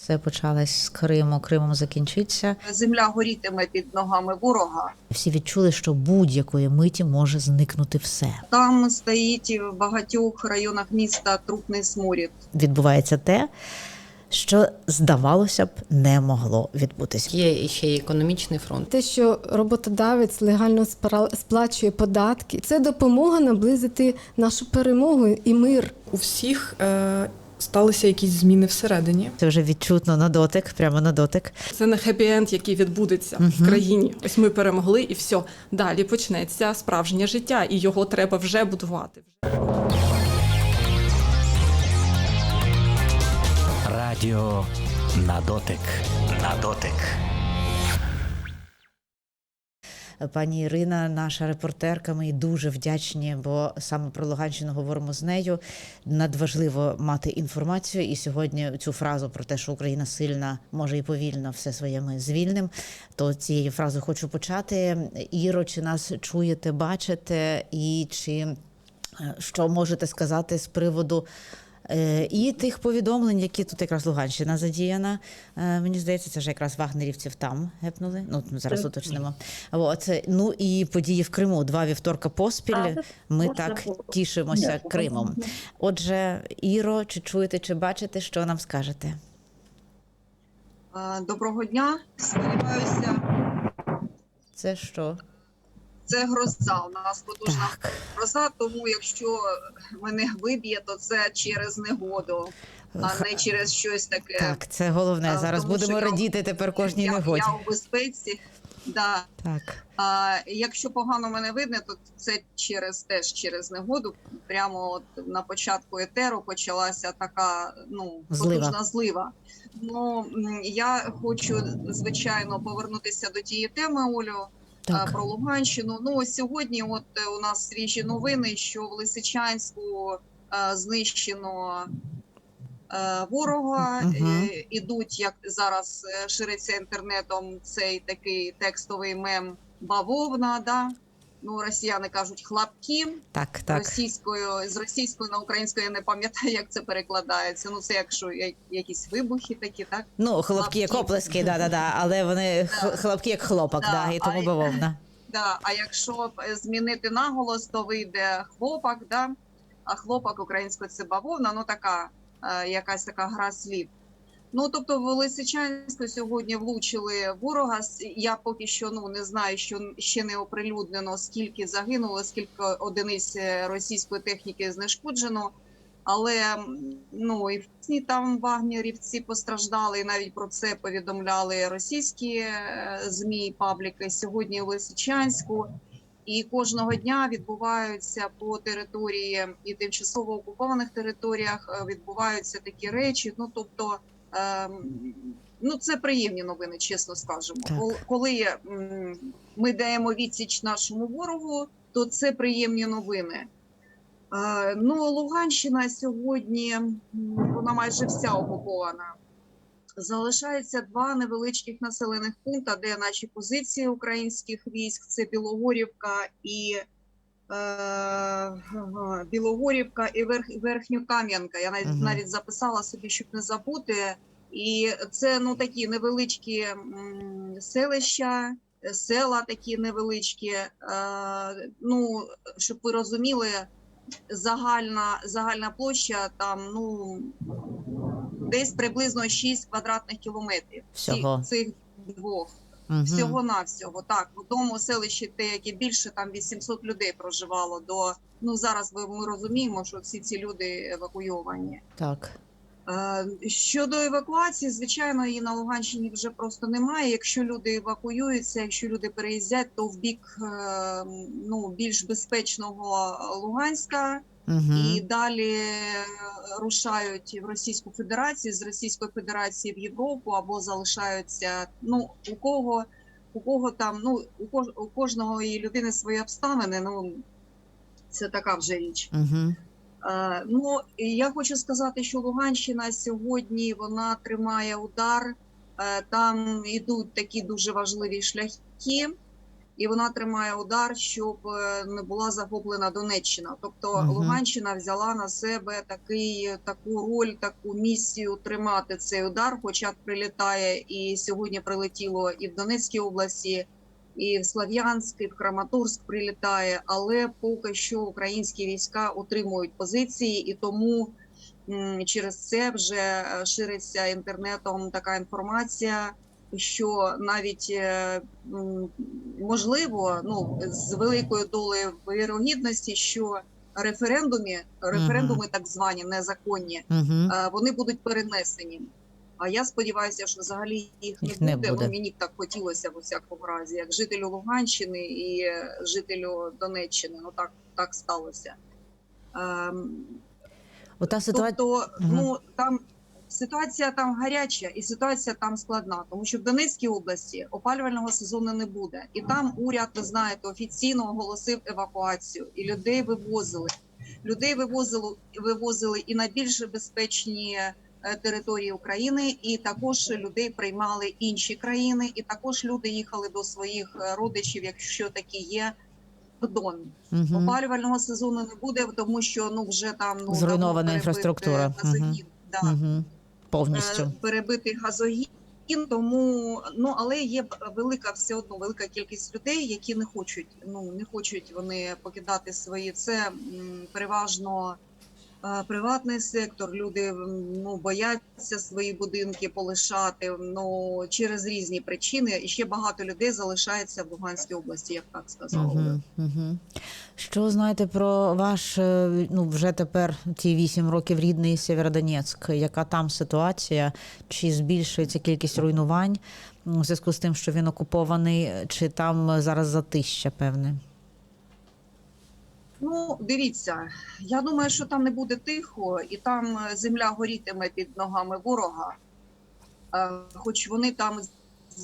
Все почалось з Криму. Кримом закінчиться. Земля горітиме під ногами ворога. Всі відчули, що будь-якої миті може зникнути все. Там стоїть в багатьох районах міста трупний сморід. Відбувається те, що здавалося б, не могло відбутися. Є ще й економічний фронт. Те, що роботодавець легально сплачує податки, це допомога наблизити нашу перемогу і мир. У всіх е, сталися якісь зміни всередині. Це вже відчутно на дотик, прямо на дотик. Це не хеппі-енд, який відбудеться в країні. Ось ми перемогли, і все. Далі почнеться справжнє життя, і його треба вже будувати. Радіо на дотик. На дотик. Пані Ірина, наша репортерка, ми їй дуже вдячні, бо саме про Луганщину говоримо з нею. Надважливо мати інформацію. І сьогодні цю фразу про те, що Україна сильна, може і повільно все своє ми звільним. То цією фразою хочу почати. Іро, чи нас чуєте, бачите, і чи е, що можете сказати з приводу І тих повідомлень, які тут якраз Луганщина задіяна. Е, Мені здається, це ж якраз вагнерівців там гепнули. Ну зараз уточнимо. От ну і події в Криму. Два вівторка поспіль. Ми так тішимося Кримом. Отже, Іро, чи чуєте, чи бачите, що нам скажете? Е, Доброго дня. Сподіваюся, Це що? Це гроза. У нас потужна Так. гроза, тому якщо мене виб'є, то це через негоду, а не через щось таке. Так, це головне. Зараз тому будемо радіти тепер кожній я, негоді. я у безпеці. Да. Так. А, якщо погано мене видно, то це через теж через негоду. Прямо от на початку етеру почалася така ну Злива. потужна злива. Ну я хочу звичайно повернутися до тієї теми, Олю. Так. про Луганщину. Ну сьогодні, от е, у нас свіжі новини, що в Лисичанську е, знищено е, ворога. Мгм. Е, Ідуть, як зараз е, шириться інтернетом цей такий текстовий мем бавовна. Да? Ну, росіяни кажуть хлопки Так, так. російською з російської на українську я не пам'ятаю, як це перекладається. Ну це якщо якісь вибухи такі, так Ну, хлопки як оплески, да, да, да. Але вони хлопки як хлопок, Да, да, і тому бавовна. Да, а якщо змінити наголос, то вийде хлопак, да? а хлопак українською це бавовна, ну така е, якась така гра слів. Ну тобто в Лисичанську сьогодні влучили ворога. Я поки що ну не знаю, що ще не оприлюднено, скільки загинуло, скільки одиниць е, російської техніки знешкоджено. Але ну і в Пісні там вагнерівці постраждали, і навіть про це повідомляли російські е, змі, пабліки сьогодні в Лисичанську. І кожного дня відбуваються по території і тимчасово окупованих територіях е, відбуваються такі речі. Ну тобто, ну це приємні новини, чесно скажемо. Так. Коли ми даємо відсіч нашому ворогу, то це приємні новини. Е, Ну, Луганщина сьогодні вона майже вся окупована. Залишається два невеличких населених пункти, де наші позиції українських військ це Білогорівка і Білогорівка і Верх, Верхньокам'янка. Я навіть навіть записала собі, щоб не забути. І це ну такі невеличкі селища, е, села такі невеличкі. Е, ну щоб ви розуміли, загальна загальна площа там ну десь приблизно 6 квадратних кілометрів. Всього. Цих двох. Мгм. Всього навсього так в тому селищі, те, яке більше там 800 людей проживало. До ну зараз ми розуміємо, що всі ці люди евакуйовані. Так. Е, Щодо евакуації, звичайно, її на Луганщині вже просто немає. Якщо люди евакуюються, якщо люди переїздять, то в бік е, ну більш безпечного Луганська Угу. і далі е, рушають в Російську Федерацію з Російської Федерації в Європу або залишаються. Ну у кого у кого там, ну у кож у кожного і людини свої обставини. Ну це така вже річ. Угу. Е, Ну я хочу сказати, що Луганщина сьогодні вона тримає удар. Е, Там йдуть такі дуже важливі шляхи. І вона тримає удар, щоб е, не була захоплена Донеччина. Тобто Мгм. Луганщина взяла на себе такий таку роль, таку місію тримати цей удар. Хоча прилітає і сьогодні прилетіло і в Донецькій області. І в Слов'янськ, і в Краматорськ прилітає, але поки що українські війська утримують позиції, і тому через це вже е, шириться інтернетом така інформація, що навіть е, можливо, ну з великою долею вірогідності, що референдумі, референдуми так звані незаконні, е, вони будуть перенесені. А я сподіваюся, що взагалі їх не Їх не буде. буде. Ну, мені б так хотілося в усякому разі, як жителю Луганщини і жителю Донеччини. Ну так, так сталося. Ем, Ота ситуація. Тобто, ну там ситуація там гаряча і ситуація там складна, тому що в Донецькій області опалювального сезону не буде, і там уряд, ви знаєте, офіційно оголосив евакуацію, і людей вивозили. Людей вивозили, вивозили і на більш безпечні е, території України, і також людей приймали інші країни, і також люди їхали до своїх е, родичів, якщо такі є. в Дон Угу. опалювального сезону не буде, тому що ну вже там ну Зруйнована перебит, інфраструктура. е, Газогін, да, Угу. Повністю. перебити перебитий газогін. Тому ну але є велика все одно велика кількість людей, які не хочуть. Ну не хочуть вони покидати свої. Це м, переважно е, приватний сектор. Люди ну бояться свої будинки полишати. Ну через різні причини. І ще багато людей залишається в Луганській області, як так сказала. Угу, угу. Що знаєте про ваш е, ну вже тепер ті вісім років рідний Сєвєродонецьк? Яка там ситуація? Чи збільшується кількість руйнувань у зв'язку з тим, що він окупований, чи там зараз затища певне? Ну, дивіться, я думаю, що там не буде тихо, і там е, земля горітиме під ногами ворога. Е, Хоч вони там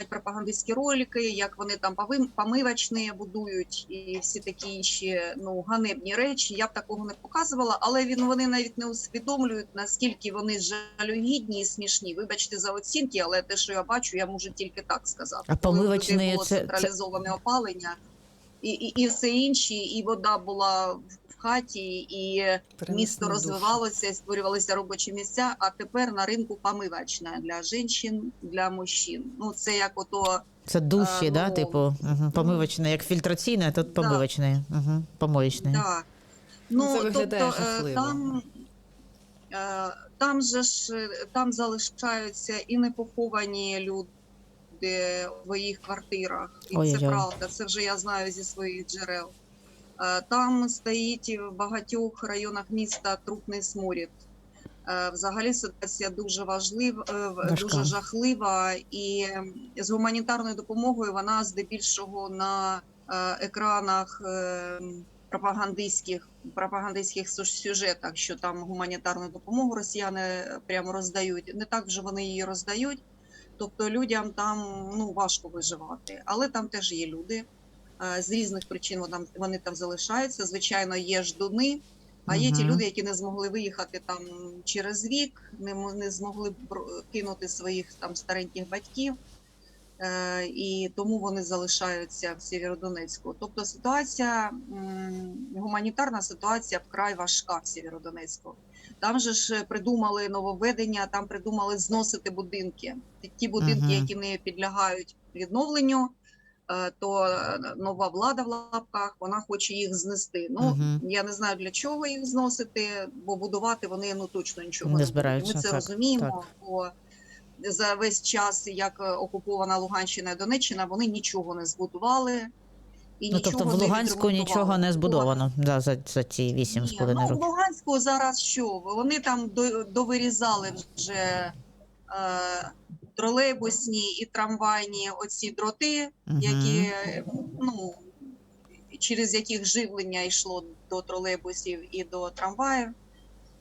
пропагандистські ролики, як вони там помивочні будують і всі такі інші ну ганебні речі. Я б такого не показувала, але він вони навіть не усвідомлюють наскільки вони жалюгідні і смішні. Вибачте за оцінки, але те, що я бачу, я можу тільки так сказати. А Коли було це- це- централізоване опалення і, і, і все інше, і вода була в хаті, і місто розвивалося, і створювалися робочі місця. А тепер на ринку помивачна для жінок, для мужчин. Ну це як ото Це душі, Е, да? ну, Типу, угу. помивочне, як фільтраційне, а тут Да. помивочне, угу. помоєчне. да. Ну, це тобто е, там. е, Там же ж там залишаються і непоховані люди в своїх квартирах, і Ой-ой-ой. це правда. Це вже я знаю зі своїх джерел. Е, Там стоїть в багатьох районах міста трупний сморід. Е, Взагалі ситуація дуже важлива, е, дуже жахлива, і з гуманітарною допомогою вона здебільшого на екранах пропагандистських пропагандистських сюжетах, що там гуманітарну допомогу росіяни прямо роздають. Не так вже вони її роздають. Тобто людям там ну важко виживати, але там теж є люди. Е, З різних причин вони, вони там залишаються. Звичайно, є ждуни, а є ті люди, які не змогли виїхати там через рік, не, не змогли кинути своїх там стареньких батьків, е, і тому вони залишаються в Сєвєродонецьку. Тобто ситуація, гуманітарна ситуація вкрай важка в Сєвєродонецьку. Там же ж придумали нововведення, там придумали зносити будинки. Ті будинки, Мгм. які не підлягають відновленню, е, то е, нова влада в лапках вона хоче їх знести. Ну Мгм. я не знаю для чого їх зносити, бо будувати вони ну точно нічого Не збираються, Ми це так, розуміємо. Бо за весь час, як е, окупована Луганщина і Донеччина, вони нічого не збудували. І Ну, тобто в Луганську відремонтували. нічого не збудовано за, за, за ці вісім з ні, половиною ну, в. Луганську зараз що? Вони там до, довирізали вже е, тролейбусні і трамвайні оці дроти, Мгм. які ну через яких живлення йшло до тролейбусів і до трамваїв.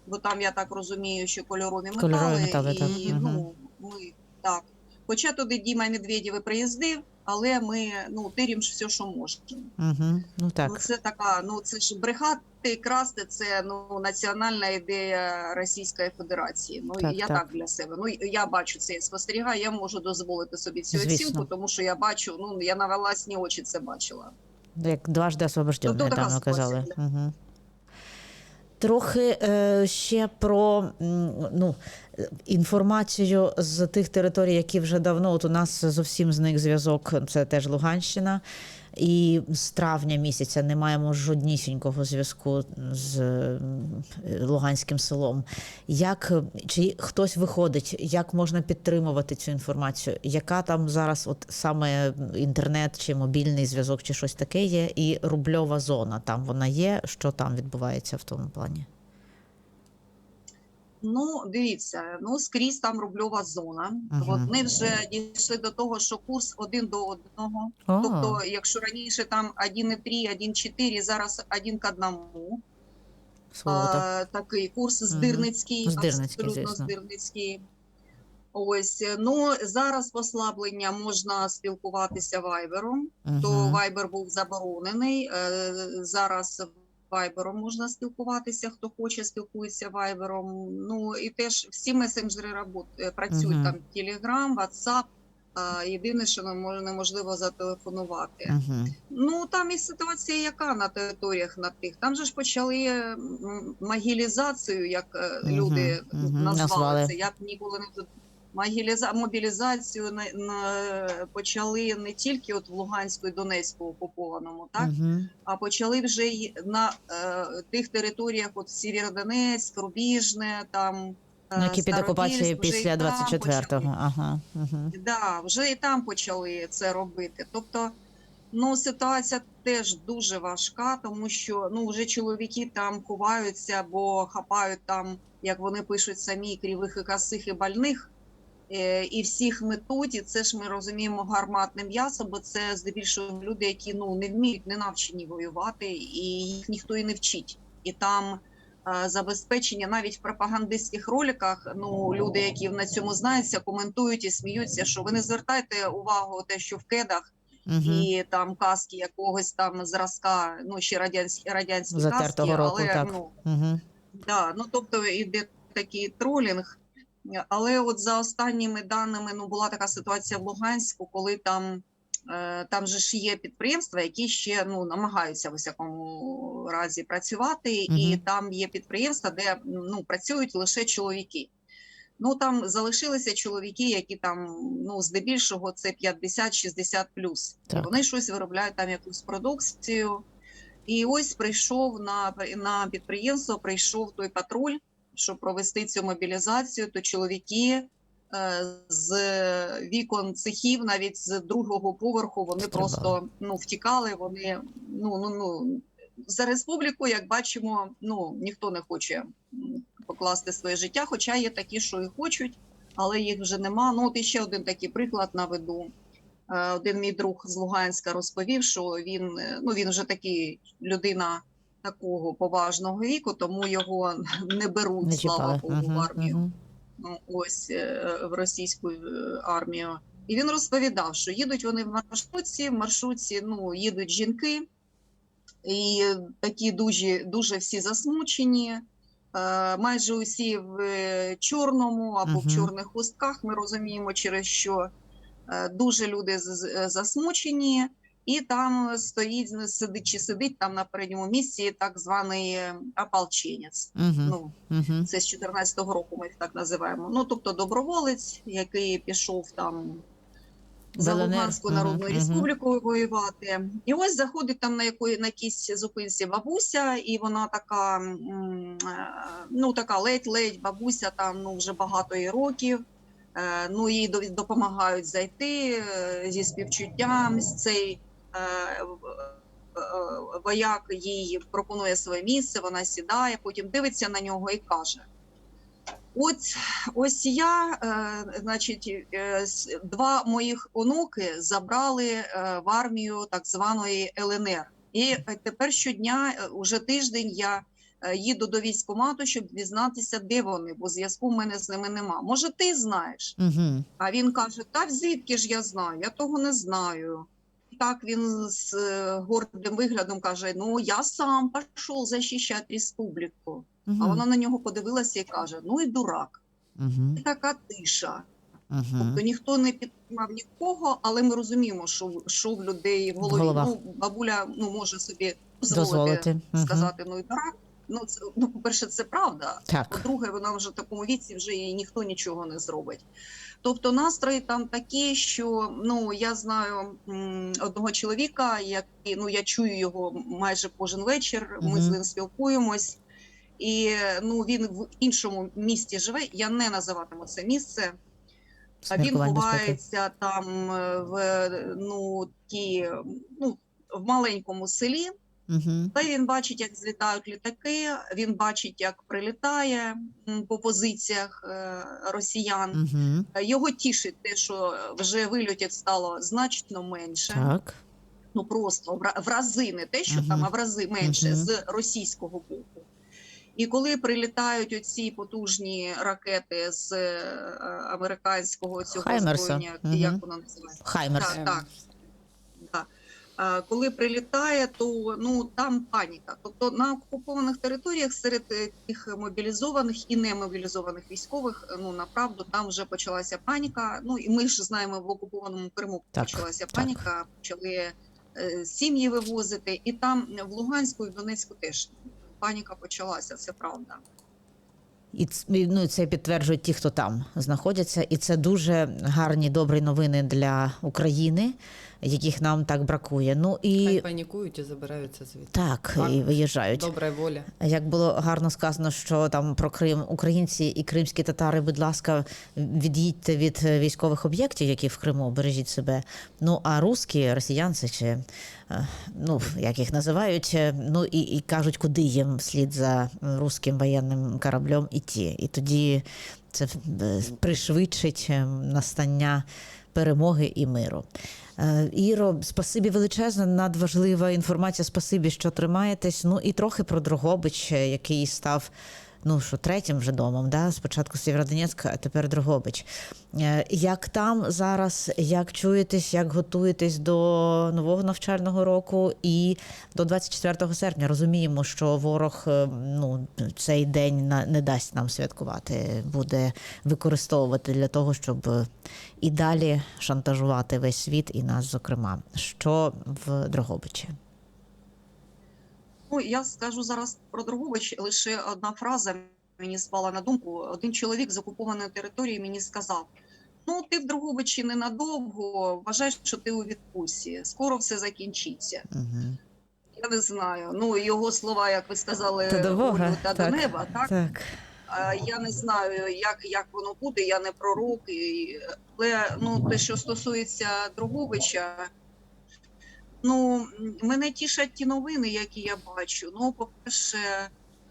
Бо там я так розумію, що кольорові метали, Кольорові метали, і так. Ну ми так. Хоча туди Діма Медведєв і приїздив, але ми ну тирім все, що можемо. Угу. Ну так. Ну, це така, ну це ж брехати красти, це ну національна ідея Російської Федерації. Ну Так, я так. так. для себе. Ну я бачу це, я спостерігаю. Я можу дозволити собі цю Звісно. оцінку, тому що я бачу. Ну я на власні очі це бачила. Як дважди освобожденний, Тобто така там казали. Угу. Трохи е, ще про ну, інформацію з тих територій, які вже давно от у нас зовсім зник зв'язок. Це теж Луганщина. І з травня місяця не маємо жоднісінького зв'язку з Луганським селом. Як е, чи хтось виходить, як можна підтримувати цю інформацію? Яка там зараз, от саме інтернет чи мобільний зв'язок, чи щось таке є? І рубльова зона там вона є. Що там відбувається в тому плані? Ну, дивіться, ну скрізь там рубльова зона. Ага. Вони вже дійшли до того, що курс один до одного. О, Тобто, якщо раніше там 1,3, 1,4, зараз 1 к 1. сволота. А, такий курс здирницький, Здирницький, абсолютно звісно. здирницький. Ось ну зараз послаблення можна спілкуватися вайбером. То вайбер був заборонений. е, Зараз вайбером можна спілкуватися. Хто хоче, спілкується вайбером. Ну і теж всі месенджери робот е, працюють Мгм. там Telegram, WhatsApp. Єдине, що мож- неможливо зателефонувати. Мгм. Ну там і ситуація яка на територіях на тих. Там же ж почали м, могилізацію, як е, Мгм, люди мгм, назвали назвали. це. Я б ніколи не. Мобілізацію на, на... почали не тільки от в Луганську і Донецьку окупованому, так Мгм. а почали вже й на е, тих територіях, от Сєвєродонецьк, Рубіжне, там е, Ну, які під окупацією після 24-го. почали. Ага. Угу. Да, вже і там почали це робити. Тобто, ну ситуація теж дуже важка, тому що ну вже чоловіки там ховаються, бо хапають там, як вони пишуть самі кривих і косих і больних. Е, І всіх метуть, і це ж ми розуміємо гарматне м'ясо, бо це здебільшого люди, які ну не вміють, не навчені воювати, і їх ніхто і не вчить. І там е, забезпечення навіть в пропагандистських роликах. Ну люди, які на цьому знаються, коментують і сміються, що ви не звертайте увагу те, що в кедах Угу. і там каски якогось там зразка, ну ще радянські радянські Затертого каски, року, але так. ну Угу. да, ну тобто іде такий тролінг. Але от за останніми даними, ну була така ситуація в Луганську, коли там. е, Там же ж є підприємства, які ще ну намагаються в усякому разі працювати, і там є підприємства, де ну працюють лише чоловіки. Ну там залишилися чоловіки, які там ну здебільшого це 50-60 плюс. Так. Вони щось виробляють там якусь продукцію. І ось прийшов на, на підприємство, прийшов той патруль, щоб провести цю мобілізацію. То чоловіки е, з вікон цехів, навіть з другого поверху, вони просто ну втікали. Вони ну ну ну за республіку, як бачимо, ну ніхто не хоче покласти своє життя. Хоча є такі, що і хочуть, але їх вже нема. Ну от іще один такий приклад наведу. Е, Один мій друг з Луганська розповів, що він е, ну він вже такий людина такого поважного віку, тому його не беруть, Не слава. Богу, в Угу. армію. Угу. Ну, ось е, в російську е, армію. І він розповідав, що їдуть вони в маршрутці, в маршрутці ну, їдуть жінки, і такі дуже, дуже всі засмучені. Е, майже усі в чорному або в чорних хустках. Ми розуміємо, через що дуже люди засмучені, і там стоїть сидить чи сидить там на передньому місці так званий е, ополченець. Угу. Ну, Угу. це з 14-го року ми їх так називаємо. Ну тобто доброволець, який пішов там за. Луганську Мгм, Народну мгм. Республіку воювати. І ось заходить там на якої на якійсь зупинці бабуся, і вона така, е, ну така ледь-ледь бабуся, там ну вже багато їй років. Е, Ну їй до- допомагають зайти зі співчуттям. з Цей вояк їй пропонує своє місце, вона сідає, потім дивиться на нього і каже: Ось ось я, е, значить, е, два моїх онуки забрали е, в армію так званої ЛНР. І е, тепер щодня, е, уже тиждень, я е, їду до військкомату, щоб дізнатися, де вони, бо зв'язку в мене з ними нема. Може, ти знаєш? Угу. А він каже: Та звідки ж я знаю? Я того не знаю. Так він з е, гордим виглядом каже: Ну, я сам пішов захищати республіку. А вона на нього подивилася і каже: Ну і дурак, Угу. і така тиша. Угу. Тобто ніхто не підтримав нікого, але ми розуміємо, що, що в людей в голові. Голова. Ну, бабуля ну, може собі дозволити, Дозволити. Сказати, ну і дурак. Ну, це, ну, по-перше, це правда. Так. По-друге, вона вже в такому віці, вже їй ніхто нічого не зробить. Тобто настрої там такі, що ну я знаю м, одного чоловіка, який ну я чую його майже кожен вечір. Ми Мгм. з ним спілкуємось, і ну він в іншому місті живе. Я не називатиму це місце. А він ховається там е, в ну ті, ну в маленькому селі. Угу. Але він бачить, як злітають літаки. Він бачить, як прилітає по позиціях е, росіян. Угу. Його тішить те, що вже вильотів стало значно менше. Так. Ну просто в рази не те, що Мгм. там, а в рази менше Мгм. з російського боку. І коли прилітають оці потужні ракети з е, американського цього Хаймерса. озброєння, Мгм. як воно називається? Хаймерс. Так, так. Е, Коли прилітає, то ну там паніка. Тобто на окупованих територіях серед е, тих мобілізованих і немобілізованих військових, е, ну направду там вже почалася паніка. Ну і ми ж знаємо, в окупованому Криму Так, почалася так. паніка, почали е, сім'ї вивозити, і там в Луганську і в Донецьку теж паніка почалася. Це правда. І, ну, це підтверджують ті, хто там знаходяться, і це дуже гарні добрі новини для України, яких нам так бракує. Ну Хай і панікують і забираються звідти. так, Так. і виїжджають. Добра воля. Як було гарно сказано, що там про Крим українці і кримські татари, будь ласка, від'їдьте від е, військових об'єктів, які в Криму, бережіть себе. Ну а русські, росіянці чи е, ну як їх називають, е, ну і, і кажуть, куди їм слід за руським воєнним кораблем іти. І тоді це пришвидшить настання перемоги і миру. Е, Іро, спасибі величезне, надважлива інформація. Спасибі, що тримаєтесь. Ну і трохи про Дрогобич, е, який став. Ну що третім вже домом, да? спочатку Сєвєродонецьк, а тепер Дрогобич. Е, Як там зараз, як чуєтесь, як готуєтесь до нового навчального року і до 24 серпня? Розуміємо, що ворог е, ну, цей день не дасть нам святкувати, буде використовувати для того, щоб і далі шантажувати весь світ і нас, зокрема. Що в Дрогобичі? Ну я скажу зараз про Дрогобич. Лише одна фраза мені спала на думку. Один чоловік з окупованої території мені сказав: Ну, ти в Дрогобичі ненадовго, вважай, що ти у відпустці. Скоро все закінчиться. Угу. Я не знаю. Ну його слова, як ви сказали, Та до Бога, та так. до неба. Так Так. А, я не знаю, як, як воно буде. Я не пророк. І, але ну те, що стосується Дрогобича. Ну, мене тішать ті новини, які я бачу. Ну, по-перше,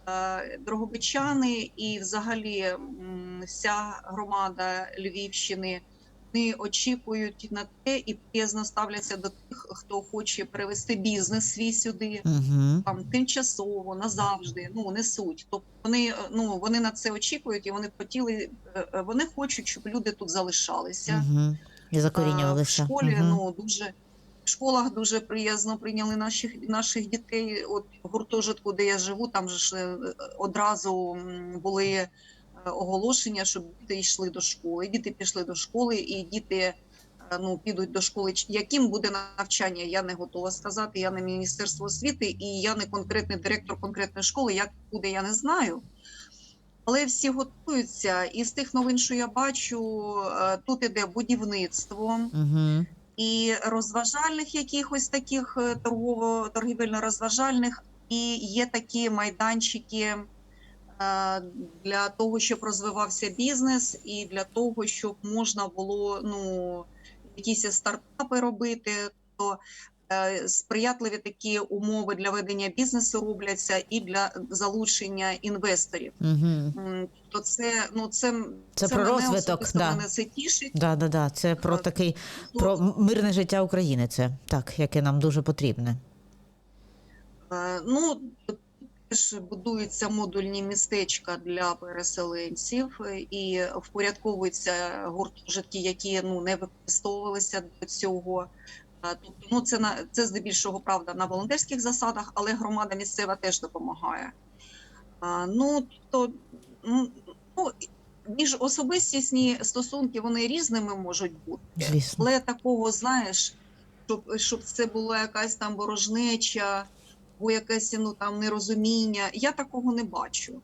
е, дрогобичани і взагалі вся громада Львівщини вони очікують на те і приязно ставляться до тих, хто хоче перевести бізнес свій сюди Угу. там тимчасово, назавжди, ну несуть. Тобто вони е, ну вони на це очікують, і вони хотіли, е, вони хочуть, щоб люди тут залишалися. Угу. І А, закорінювалися. В школі Мгм. ну дуже в школах дуже приязно прийняли наших наших дітей. От в гуртожитку, де я живу, там ж е, одразу були е, оголошення, щоб діти йшли до школи. Діти пішли до школи, і діти. е, Ну, підуть до школи. Яким буде навчання, я не готова сказати. Я не міністерство освіти і я не конкретний директор конкретної школи. Як буде, я не знаю. Але всі готуються. І з тих новин, що я бачу, тут іде будівництво Угу. І розважальних якихось таких е, торгово торгівельно розважальних, і є такі майданчики е, для того, щоб розвивався бізнес, і для того, щоб можна було ну якісь стартапи робити. То сприятливі такі умови для ведення бізнесу робляться і для залучення інвесторів. Угу. То це ну це, Це про мене розвиток, да. мене це тішить. Да, да, да. Це про Так. такий про мирне життя України. Це так, яке нам дуже потрібне. Е, Ну, теж будуються модульні містечка для переселенців е, і впорядковуються гуртожитки, які ну не використовувалися до цього. Е, Тобто, ну це на це здебільшого правда на волонтерських засадах, але громада місцева теж допомагає. Ну то ну, ну, між особистісні стосунки вони різними можуть бути. Звісно. Але такого, знаєш, щоб, щоб це була якась там ворожнеча або якесь ну там нерозуміння. Я такого не бачу.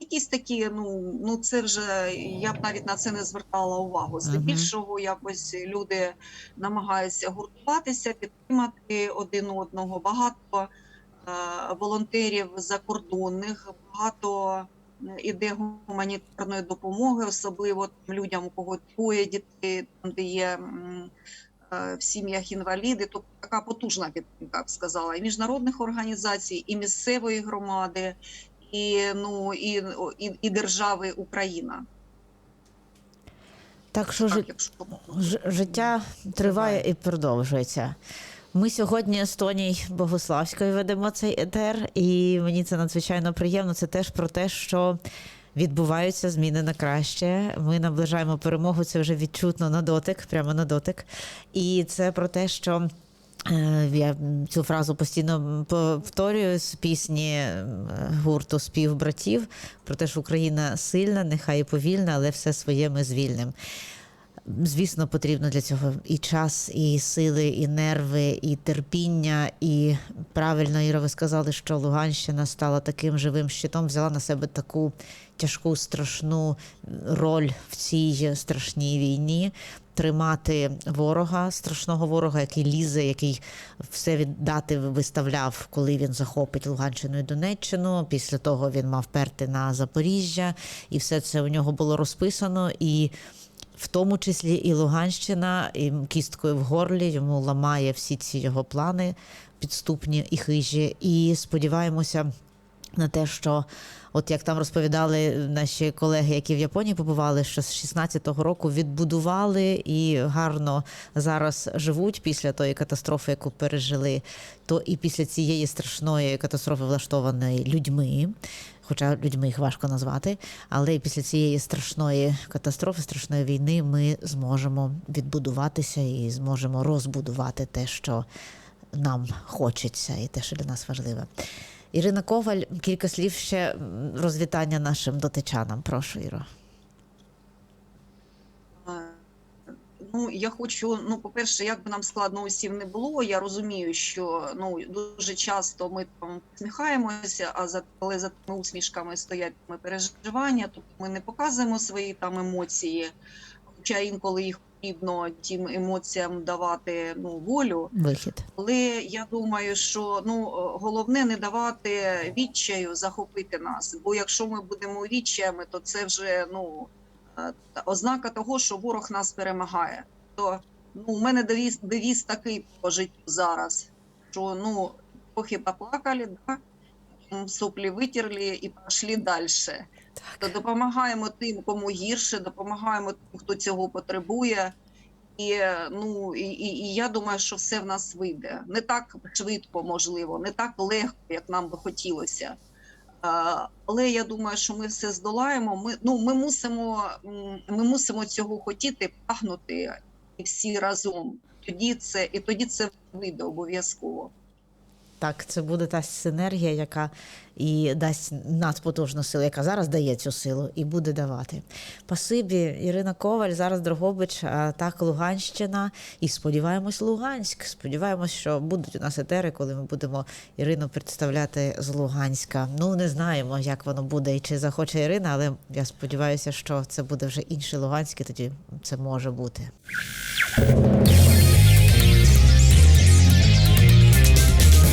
Якісь такі, ну ну це вже я б навіть на це не звертала увагу. Здебільшого якось люди намагаються гуртуватися, підтримати один одного. Багато е, волонтерів закордонних, багато е, іде гуманітарної допомоги, особливо там, людям, у кого двоє дітей, там де є е, в сім'ях інваліди. Тобто така потужна підтримка, я б сказала, і міжнародних організацій, і місцевої громади, і ну і, і, і держави Україна. Так що ж, Так, якщо життя триває і продовжується. Ми сьогодні з Тоній Богославською ведемо цей етер, і мені це надзвичайно приємно. Це теж про те, що відбуваються зміни на краще. Ми наближаємо перемогу. Це вже відчутно на дотик, прямо на дотик. І це про те, що. Е, Я цю фразу постійно повторюю з пісні е, гурту спів братів про те, що Україна сильна, нехай і повільна, але все своє ми звільним. Звісно, потрібно для цього і час, і сили, і нерви, і терпіння. І правильно, Іра, ви сказали, що Луганщина стала таким живим щитом, взяла на себе таку тяжку, страшну роль в цій страшній війні. Тримати ворога, страшного ворога, який лізе, який все віддати виставляв, коли він захопить Луганщину і Донеччину. Після того він мав перти на Запоріжжя, і все це у нього було розписано. І в тому числі і Луганщина, і кісткою в горлі йому ламає всі ці його плани підступні і хижі. І сподіваємося на те, що. От як там розповідали наші колеги, які в Японії побували, що з 16-го року відбудували і гарно зараз живуть після тої катастрофи, яку пережили, то і після цієї страшної катастрофи, влаштованої людьми, хоча людьми їх важко назвати, але і після цієї страшної катастрофи, страшної війни, ми зможемо відбудуватися і зможемо розбудувати те, що нам хочеться, і те, що для нас важливе. Ірина Коваль, кілька слів ще розвітання нашим дотичанам. Прошу, Іро. Ну, я хочу, ну, по-перше, як би нам складно усім не було, я розумію, що ну дуже часто ми там посміхаємося, а за але за тими усмішками стоять переживання, тобто ми не показуємо свої там емоції, хоча інколи їх потрібно тим емоціям давати ну волю. Вихід. Але я думаю, що ну головне не давати відчаю захопити нас. Бо якщо ми будемо відчаями, то це вже ну е, ознака того, що ворог нас перемагає. То ну у мене девіз, девіз такий по життю зараз, що ну трохи поплакали, да, соплі витерли і пішли далі. То допомагаємо тим, кому гірше, допомагаємо тим, хто цього потребує. І ну і, і, я думаю, що все в нас вийде не так швидко, можливо, не так легко, як нам би хотілося. Але я думаю, що ми все здолаємо. Ми ну ми мусимо, ми мусимо цього хотіти, прагнути і всі разом. Тоді це і тоді це вийде обов'язково. Так, це буде та синергія, яка і дасть надпотужну силу, яка зараз дає цю силу і буде давати. Пасибі, Ірина Коваль, зараз Дрогобич, а так Луганщина. І сподіваємось, Луганськ. Сподіваємось, що будуть у нас етери, коли ми будемо Ірину представляти з Луганська. Ну, не знаємо, як воно буде і чи захоче Ірина, але я сподіваюся, що це буде вже інший Луганськ, і тоді це може бути.